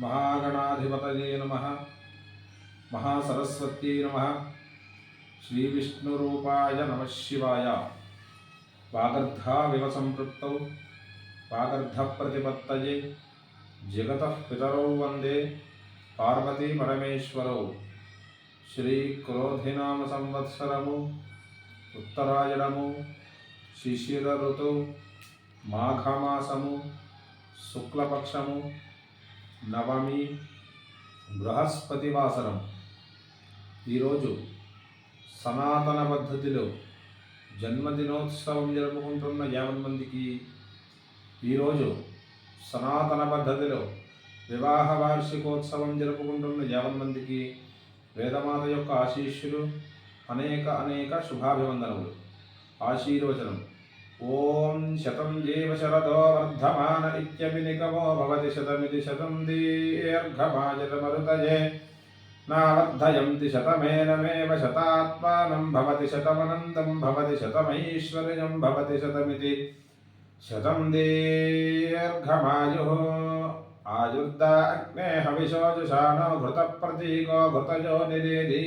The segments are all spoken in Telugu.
మహాగణాధిపతయే నమ. మహాసరస్వత్యై నమ శ్రీవిష్ణురూపాయ నమ శివాయ. వాగర్ధావివ సంపృక్తౌ. వాగర్ధప్రతిపత్తయే జగత పితరౌ వందే. పార్వతీ పరమేశ్వరౌ శ్రీ క్రోధినామ సంవత్సరము ఉత్తరాయణము. శిశిర ఋతు మాఘమాసము. శుక్లపక్షము. నవమి బృహస్పతి వాసరం ఈరోజు సనాతన పద్ధతిలో జన్మదినోత్సవం జరుపుకుంటున్న యావన్ మందికి ఈరోజు సనాతన పద్ధతిలో వివాహ వార్షికోత్సవం జరుపుకుంటున్న యావన్ మందికి వేదమాత యొక్క ఆశీస్సులు అనేక అనేక శుభాభివందనములు. ఆశీర్వచనం. ఓం శతం జీవ శరదో వర్ధమాన ఇత్యమినికమో భవతి శతమితి శతం దీర్ఘమాయతమరుతయే నావర్ధయంతి శతమేనమేవ శతాత్మానం భవతి శతమనంతం భవతి శతమైశ్వర్యం భవతి శతమితి శతం దీర్ఘమాయు. ఆయుర్ద అగ్నే హవిషోజుషాణో ఘృతప్రతీకో ఘృతజో నిరేధీ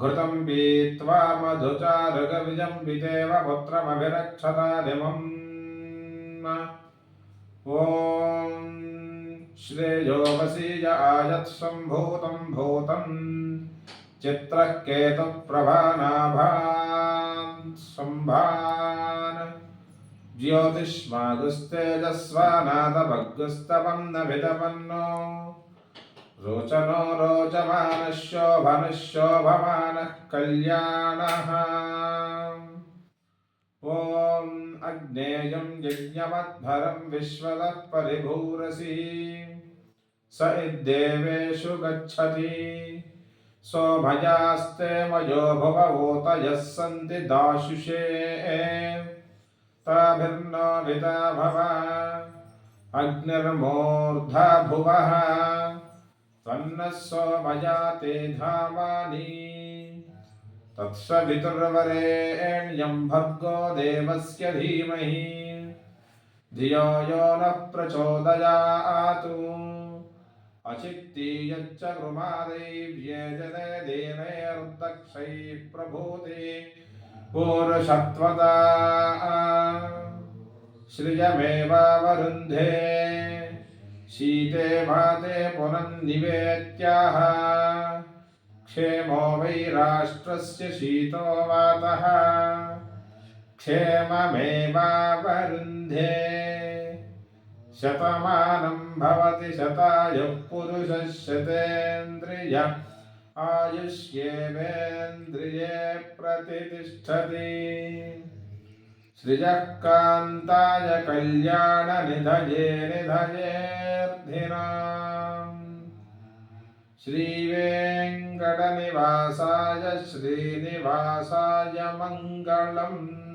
घृतं पीत्वा मधुचारुगविजं पितेव पुत्रमभिरक्षतादिमम् ॐ श्रेयोमसीय आयत्सम्भूतं भूतं चित्रः केतुप्रभानाभान् सम्भान् ज्योतिष्मागुस्तेजस्वानादभग्गुस्तवं न विदपन्नो रोचनो रोचमानः शोभनः शोभमानः कल्याणः। ॐ अग्नेयं यज्ञमध्वरं विश्वतः परिभूरसि स इद्देवेषु गच्छति। सोमयास्ते मयो भुवोतयः सन्ति दाशुषे। ताभिर्नो भव। अग्निर्मूर्धा भुवः। त्वन्नः सोमयाते धामानि। भर्गो देवस्य धीमहि। धियो यो नः प्रचोदयातु। अचित्तीयच्च कृमादैव्येजने देनैर्दक्षैः प्रभूति। पूरुषत्वता। श्रियमेवावरुन्धे। शीते भाते पुनन्निवेत्याह क्षेमो वै राष्ट्रस्य शीतो वातः क्षेममेवावरुन्धे शतमानं भवति शतायुः पुरुषः शतेन्द्रिय आयुष्येवेन्द्रिये प्रतितिष्ठति सृजः कान्ताय कल्याणनिधये निधयेऽर्धिनाम् श्रीवेङ्कटनिवासाय श्रीनिवासाय मङ्गलम्